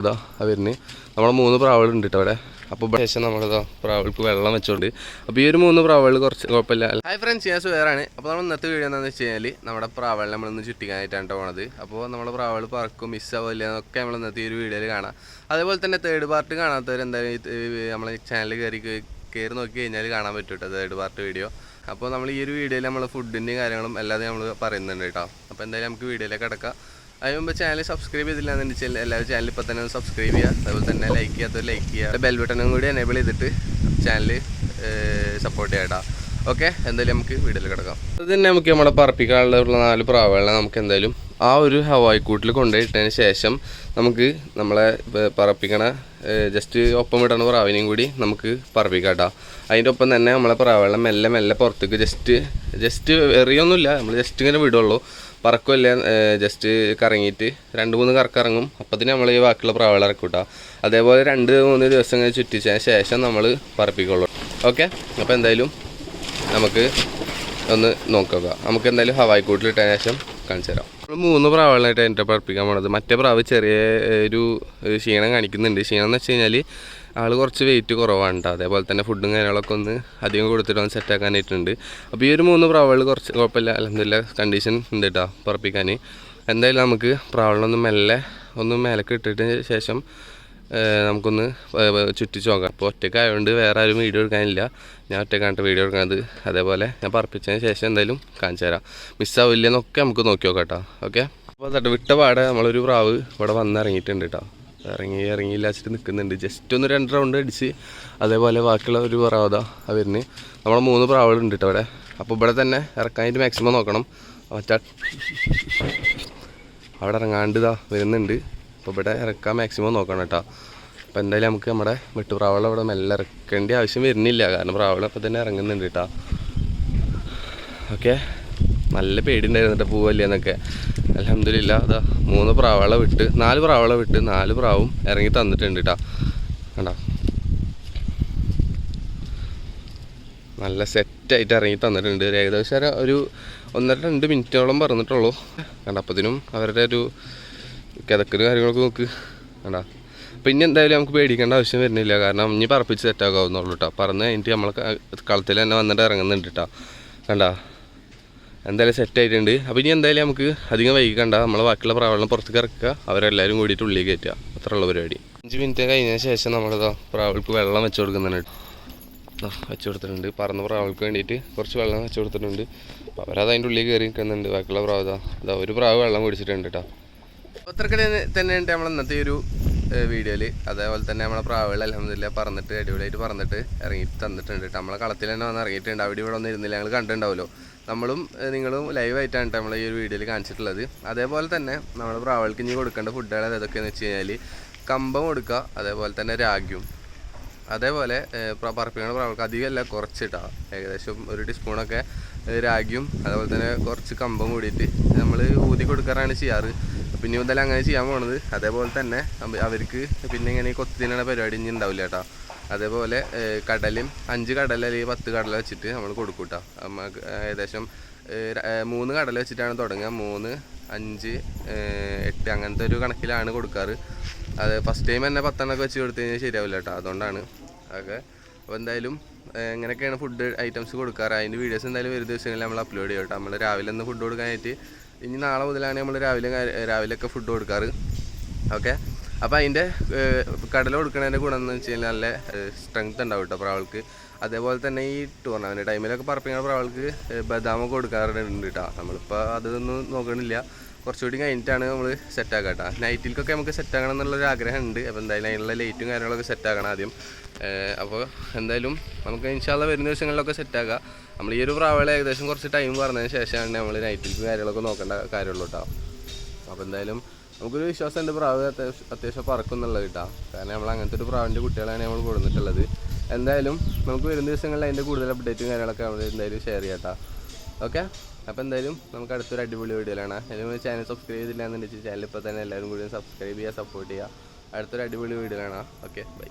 ഇതാ വരുന്നത് നമ്മളെ മൂന്ന് പ്രാവുകളുണ്ട് കേട്ടോ അവിടെ അപ്പോൾ ശേഷം നമ്മളിതാ പ്രാവൾക്ക് വെള്ളം വെച്ചോണ്ട്. അപ്പോൾ ഈ ഒരു മൂന്ന് പ്രാവുകൾ കുറച്ച് കുഴപ്പമില്ല. ഹായ് ഫ്രണ്ട്സ് ഞാൻ സുഖേറാണ് അപ്പോൾ നമ്മൾ ഇന്നത്തെ വീഡിയോ എന്താണെന്ന് വെച്ച് കഴിഞ്ഞാൽ നമ്മുടെ പ്രാവുകളെ നമ്മളൊന്ന് ചുറ്റിക്കാനായിട്ടാണ് പോണത്. അപ്പോൾ നമ്മുടെ പ്രാവൾ പറക്കും മിസ്സാവില്ല എന്നൊക്കെ നമ്മൾ ഇന്നത്തെ ഒരു വീഡിയോയിൽ കാണാം. അതേപോലെ തന്നെ തേർഡ് പാർട്ട് കാണാത്തവർ എന്തായാലും നമ്മളെ ചാനൽ കയറി കയറി നോക്കി കഴിഞ്ഞാൽ കാണാൻ പറ്റും കേട്ടോ തേർഡ് പാർട്ട് വീഡിയോ അപ്പോൾ നമ്മൾ ഈ ഒരു വീഡിയോയിൽ നമ്മൾ ഫുഡിന്റെയും കാര്യങ്ങളും എല്ലാതും നമ്മൾ പറയുന്നുണ്ട് കേട്ടോ അപ്പോൾ എന്തായാലും നമുക്ക് വീഡിയോയിലേക്ക് കിടക്കാം. അതിന് മുമ്പ് ചാനൽ സബ്സ്ക്രൈബ് ചെയ്തില്ല എന്ന് വെച്ചാൽ എല്ലാവരും ചാനൽ ഇപ്പോൾ തന്നെ ഒന്ന് സബ്സ്ക്രൈബ് ചെയ്യുക. അതുപോലെ തന്നെ ലൈക്ക് ചെയ്യാത്തവർ ലൈക്ക് ചെയ്യുക. ബെൽ ബട്ടണും കൂടി എനേബിൾ ചെയ്തിട്ട് ചാനൽ സപ്പോർട്ട് ചെയ്യാം ഓക്കെ എന്തായാലും നമുക്ക് വീട്ടിൽ കിടക്കാം. അത് തന്നെ നമുക്ക് നമ്മുടെ പറപ്പിക്കാനുള്ള നാല് പ്രാവുകളെ നമുക്ക് എന്തായാലും ആ ഒരു ഹവായി കൂട്ടിൽ കൊണ്ടുപോയിട്ടതിന് ശേഷം നമുക്ക് നമ്മളെ പറപ്പിക്കണ ജസ്റ്റ് ഒപ്പം വിടണ പ്രാവിനെയും കൂടി നമുക്ക് പറപ്പിക്കാം കേട്ടോ അതിന്റെ ഒപ്പം തന്നെ നമ്മളെ പ്രാവുകളെ മെല്ലെ മെല്ലെ പുറത്തേക്ക് ജസ്റ്റ് ജസ്റ്റ് എറിയൊന്നുമില്ല. നമ്മൾ ജസ്റ്റ് ഇങ്ങനെ വിടുള്ളൂ. പറക്കുമല്ല ജസ്റ്റ് കറങ്ങിയിട്ട് രണ്ട് മൂന്ന് കറക്കിറങ്ങും. അപ്പത്തിന് നമ്മൾ ഈ ബാക്കിയുള്ള പ്രാവുകൾ ഇറക്കും കേട്ടോ അതേപോലെ രണ്ട് മൂന്ന് ദിവസം കഴിഞ്ഞ് ചുറ്റിച്ചതിന് ശേഷം നമ്മൾ പറപ്പിക്കുള്ളൂ ഓക്കെ അപ്പോൾ എന്തായാലും നമുക്ക് ഒന്ന് നോക്കുക നമുക്ക് എന്തായാലും ഹവായി കൂട്ടിലിട്ടതിന് ശേഷം കാണിച്ചു തരാം മൂന്ന് പ്രാവുകളായിട്ട് എന്റെ പറപ്പിക്കാൻ പോണത്. മറ്റേ പ്രാവ് ചെറിയ ഒരു ക്ഷീണം കാണിക്കുന്നുണ്ട്. ക്ഷീണം എന്ന് വെച്ച് കഴിഞ്ഞാൽ ആൾ കുറച്ച് വെയിറ്റ് കുറവാണ് കേട്ടോ അതേപോലെ തന്നെ ഫുഡും കാര്യങ്ങളൊക്കെ ഒന്ന് അധികം കൊടുത്തിട്ട് ഒന്ന് സെറ്റാക്കാനായിട്ടുണ്ട് അപ്പോൾ ഈ ഒരു മൂന്ന് പ്രാവുകൾ കുറച്ച് കുഴപ്പമില്ല അലഹമില്ല കണ്ടീഷൻ ഉണ്ട് കേട്ടോ പറപ്പിക്കാൻ എന്തായാലും നമുക്ക് പ്രാവുകളൊന്ന് മെല്ലെ ഒന്ന് മേലക്കിട്ടിട്ട് ശേഷം നമുക്കൊന്ന് ചുറ്റിച്ച് നോക്കാം. അപ്പോൾ ഒറ്റയ്ക്കായതുകൊണ്ട് വേറെ ആരും വീഡിയോ എടുക്കാനില്ല. ഞാൻ ഒറ്റക്കാണ്ട് വീഡിയോ എടുക്കുന്നത്. അതേപോലെ ഞാൻ പറപ്പിച്ചതിന് ശേഷം എന്തായാലും കാണിച്ചു തരാം. മിസ്സാവില്ലെന്നൊക്കെ നമുക്ക് നോക്കി നോക്കാം ഓക്കെ അപ്പോൾ തട്ട് വിട്ട പാടെ നമ്മളൊരു പ്രാവ് ഇവിടെ വന്ന് ഇറങ്ങിയിട്ടുണ്ട് കേട്ടോ ഇറങ്ങി ഇറങ്ങിയില്ല വെച്ചിട്ട് നിൽക്കുന്നുണ്ട് ജസ്റ്റ് ഒന്ന് രണ്ട് റൗണ്ട് അടിച്ച് അതേപോലെ ബാക്കിയുള്ള ഒരു പ്രാവത അവരിന് നമ്മൾ മൂന്ന് പ്രാവുകളുണ്ട് കേട്ടോ അവിടെ അപ്പോൾ ഇവിടെ തന്നെ ഇറക്കാനായിട്ട് മാക്സിമം നോക്കണം. മറ്റാ അവിടെ ഇറങ്ങാണ്ട് ഇതാ വരുന്നുണ്ട്. അപ്പോൾ ഇവിടെ ഇറക്കാൻ മാക്സിമം നോക്കണം കേട്ടോ. അപ്പോൾ എന്തായാലും നമുക്ക് നമ്മുടെ വെട്ടുപ്രാവളം ഇവിടെ മെല്ലെ ഇറക്കേണ്ട ആവശ്യം വരുന്നില്ല. കാരണം പ്രാവളം അപ്പോൾ തന്നെ ഇറങ്ങുന്നുണ്ട് കേട്ടോ. ഓക്കെ. നല്ല പേടിയുണ്ടായിരുന്നു കേട്ടോ പോവല്ലേ എന്നൊക്കെ. അലഹമില്ല അതാ മൂന്ന് പ്രാവളെ വിട്ട് നാല് പ്രാവളെ വിട്ട് നാല് പ്രാവും ഇറങ്ങി തന്നിട്ടുണ്ട് കേട്ടോ. കണ്ടോ? നല്ല സെറ്റായിട്ട് ഇറങ്ങി തന്നിട്ടുണ്ട്. ഏകദേശം ഒരു- ഒരു ഒന്നര രണ്ട് മിനിറ്റോളം പറഞ്ഞിട്ടുള്ളൂ. കണ്ടപ്പത്തിനും അവരുടെ ഒരു കിതക്കലും കാര്യങ്ങളൊക്കെ നോക്ക്. വേണ്ട അപ്പം ഇനി എന്തായാലും നമുക്ക് പേടിക്കേണ്ട ആവശ്യം വരുന്നില്ല. കാരണം ഇനി പറപ്പിച്ച് സെറ്റാക്കാവുന്നുള്ളൂ കേട്ടോ പറന്ന് കഴിഞ്ഞിട്ട് നമ്മൾ കളത്തിൽ തന്നെ വന്നിട്ട് ഇറങ്ങുന്നുണ്ട് കേട്ടോ കണ്ട? എന്തായാലും സെറ്റായിട്ടുണ്ട് അപ്പം ഇനി എന്തായാലും നമുക്ക് അധികം വൈകിക്കണ്ട നമ്മളെ ബാക്കിയുള്ള പ്രാവളം പുറത്തേക്ക് ഇറക്കുക. അവരെല്ലാവരും കൂടിയിട്ട് ഉള്ളിൽ കയറ്റുക. അത്രയുള്ള പരിപാടി. അഞ്ച് മിനിറ്റ് കഴിഞ്ഞ ശേഷം നമ്മളിതാ പ്രാവൾക്ക് വെള്ളം വെച്ച് കൊടുക്കുന്നുണ്ട് വെച്ച് കൊടുത്തിട്ടുണ്ട്. പറന്ന പ്രാവൾക്ക് വേണ്ടിയിട്ട് കുറച്ച് വെള്ളം വെച്ച് കൊടുത്തിട്ടുണ്ട്. അവരത് അതിന്റെ ഉള്ളിൽ കയറി നിൽക്കുന്നുണ്ട്. ബാക്കിയുള്ള പ്രാവ് ഇതാ ഒരു പ്രാവ് വെള്ളം കുടിച്ചിട്ടുണ്ട് കേട്ടോ അത്രക്കടെ തന്നെ ഉണ്ട് നമ്മൾ ഇന്നത്തെ ഒരു വീഡിയോയിൽ അതേപോലെ തന്നെ നമ്മളെ പ്രാവുകൾ അലഹമില്ല പറന്നിട്ട് അടിപൊളിയായിട്ട് പറന്നിട്ട് ഇറങ്ങി തന്നിട്ടുണ്ട് നമ്മളെ കളത്തിൽ തന്നെ വന്ന് ഇറങ്ങിയിട്ടുണ്ട്. അവിടെ ഇവിടെ ഒന്നും ഇരുന്നില്ല. ഞങ്ങൾ കണ്ടിട്ടുണ്ടാവുമല്ലോ. നമ്മളും നിങ്ങളും ലൈവായിട്ടാണ് നമ്മൾ ഈ ഒരു വീഡിയോയിൽ കാണിച്ചിട്ടുള്ളത്. അതേപോലെ തന്നെ നമ്മൾ പ്രാവുകൾക്ക് ഇനി കൊടുക്കേണ്ട ഫുഡുകൾ ഏതൊക്കെയെന്ന് വെച്ച് കഴിഞ്ഞാൽ കമ്പം കൊടുക്കുക അതേപോലെ തന്നെ രാഗ്യം. അതേപോലെ പറപ്പിക്കുന്ന പ്രാവൾക്ക് അധികമല്ല കുറച്ചിട്ടാണ് ഏകദേശം ഒരു ടീസ്പൂണൊക്കെ രാഗിയും അതുപോലെ തന്നെ കുറച്ച് കമ്പം കൂടിയിട്ട് നമ്മൾ ഊതി കൊടുക്കാറാണ് ചെയ്യാറ്. പിന്നെ മുതൽ അങ്ങനെ ചെയ്യാൻ പോണത്. അതേപോലെ തന്നെ അവർക്ക് പിന്നെ ഇങ്ങനെ കൊത്തി തിന്നണ പരിപാടി ഇനി ഉണ്ടാവില്ല കേട്ടോ അതേപോലെ കടലും അഞ്ച് കടൽ അല്ലെങ്കിൽ പത്ത് കടല വെച്ചിട്ട് നമ്മൾ കൊടുക്കും കേട്ടോ ഏകദേശം മൂന്ന് കടല വെച്ചിട്ടാണ് തുടങ്ങുക. മൂന്ന് അഞ്ച് എട്ട് അങ്ങനത്തെ ഒരു കണക്കിലാണ് കൊടുക്കാറ്. അത് ഫസ്റ്റ് ടൈം തന്നെ പത്തെണ്ണൊക്കെ വെച്ച് കൊടുത്തു കഴിഞ്ഞാൽ ശരിയാവില്ല കേട്ടോ അതുകൊണ്ടാണ്. ഓക്കെ അപ്പോൾ എന്തായാലും ഏഹ്, ഇങ്ങനെയൊക്കെയാണ് ഫുഡ് ഐറ്റംസ് കൊടുക്കാറ്. അതിന്റെ വീഡിയോസ് എന്തായാലും ഒരു ദിവസങ്ങളിൽ നമ്മൾ അപ്ലോഡ് ചെയ്യും കേട്ടോ. നമ്മൾ രാവിലെ ഒന്ന് ഫുഡ് കൊടുക്കാനായിട്ട് ഇനി നാളെ മുതലാണ് നമ്മൾ രാവിലെ രാവിലെ രാവിലെയൊക്കെ ഫുഡ് കൊടുക്കാറ്. ഓക്കെ അപ്പോൾ അതിന്റെ കടല കൊടുക്കണതിന്റെ ഗുണം എന്ന് വെച്ച് കഴിഞ്ഞാൽ നല്ല സ്ട്രെങ്ത് ഉണ്ടാവും കേട്ടോ പ്രാവൾക്ക് അതേപോലെ തന്നെ ഈ ടൂർണമെന്റ് ടൈമിലൊക്കെ പറപ്പിക്കുന്ന പ്രാവൾക്ക് ബദാമൊക്കെ കൊടുക്കാറുണ്ട് കേട്ടോ. നമ്മളിപ്പോൾ അതൊന്നും നോക്കണില്ല. കുറച്ചുകൂടി കഴിഞ്ഞിട്ടാണ് നമ്മൾ സെറ്റ് ആക്കുക കേട്ടോ നൈറ്റിലേക്കൊക്കെ നമുക്ക് സെറ്റ് ആക്കണം എന്നുള്ളൊരു ആഗ്രഹം ഉണ്ട് അപ്പോൾ എന്തായാലും അതിനുള്ള ലൈറ്റും കാര്യങ്ങളൊക്കെ സെറ്റ് ആക്കണം ആദ്യം. അപ്പോൾ എന്തായാലും നമുക്ക് ഇൻഷാല്ല വരുന്ന ദിവസങ്ങളിലൊക്കെ സെറ്റ് ആക്കാം നമ്മൾ ഈ ഒരു പ്രാവളെ ഏകദേശം കുറച്ച് ടൈം പറഞ്ഞതിന് ശേഷമാണ് നമ്മൾ നൈറ്റിലേക്ക് കാര്യങ്ങളൊക്കെ നോക്കേണ്ട കാര്യമുള്ളൂ കേട്ടോ അപ്പോൾ എന്തായാലും നമുക്കൊരു വിശ്വാസമുണ്ട് പ്രാവ് അത്യാവശ്യം അത്യാവശ്യം പറക്കും എന്നുള്ളത് കേട്ടോ കാരണം നമ്മൾ അങ്ങനത്തെ ഒരു പ്രാവിന്റെ കുട്ടികളാണ് നമ്മൾ കൊടുത്തിട്ടുള്ളത് എന്തായാലും നമുക്ക് വരുന്ന ദിവസങ്ങളിൽ അതിന്റെ കൂടുതൽ അപ്ഡേറ്റും കാര്യങ്ങളൊക്കെ നമ്മൾ എന്തായാലും ഷെയർ ചെയ്യാം കേട്ടോ ഓക്കെ അപ്പോൾ എന്തായാലും നമുക്ക് അടുത്തൊരു അടിപൊളി വീഡിയോയിലാണ്. അല്ലെങ്കിൽ ചാനൽ സബ്സ്ക്രൈബ് ചെയ്തില്ല എന്നുണ്ടെങ്കിൽ ചാനൽ ഇപ്പോൾ തന്നെ എല്ലാവരും കൂടി സബ്സ്ക്രൈബ് ചെയ്യുക സപ്പോർട്ട് ചെയ്യുക. അടുത്തൊരു അടിപൊളി വീഡിയോയിലാണ്. Okay bye